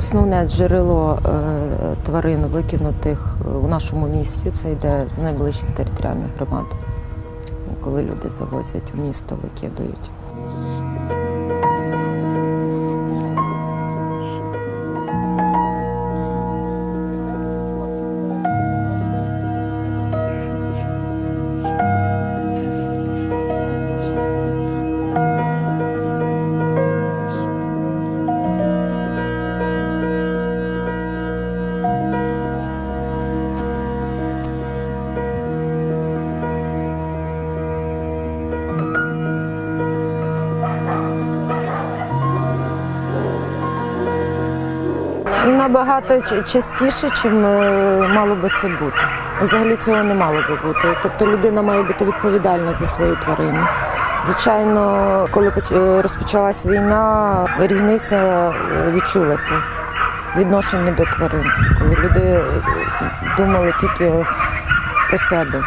Основне джерело е, тварин, викинутих у нашому місті, це йде з найближчих територіальних громад. Коли люди завозять у місто, викидують. Набагато частіше, чим е, мало би це бути. Взагалі цього не мало би бути. Тобто людина має бути відповідальна за свою тварину. Звичайно, коли е, розпочалась війна, різниця е, відчулася в відношенні до тварин, коли люди думали тільки про себе.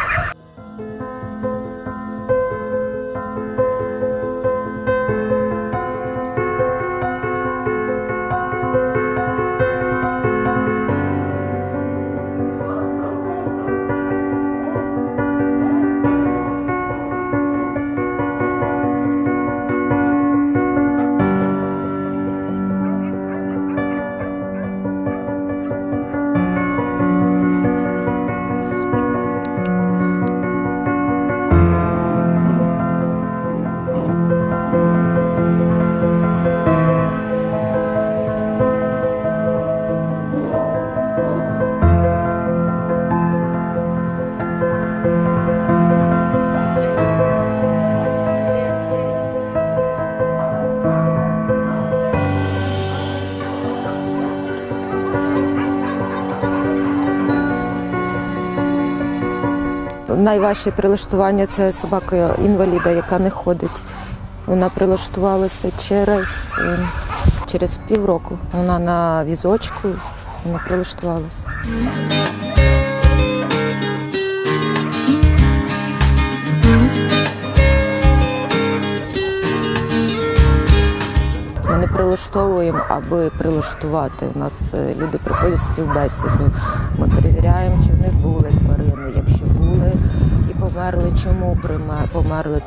Найважче прилаштування це собака інваліда, яка не ходить. Вона прилаштувалася через, е, через півроку. Вона на візочку, вона прилаштувалася. Ми не прилаштовуємо, аби прилаштувати. У нас е, люди приходять співбесіду. Ми перевіряємо, чи в них були Якщо були і померли, чому померли.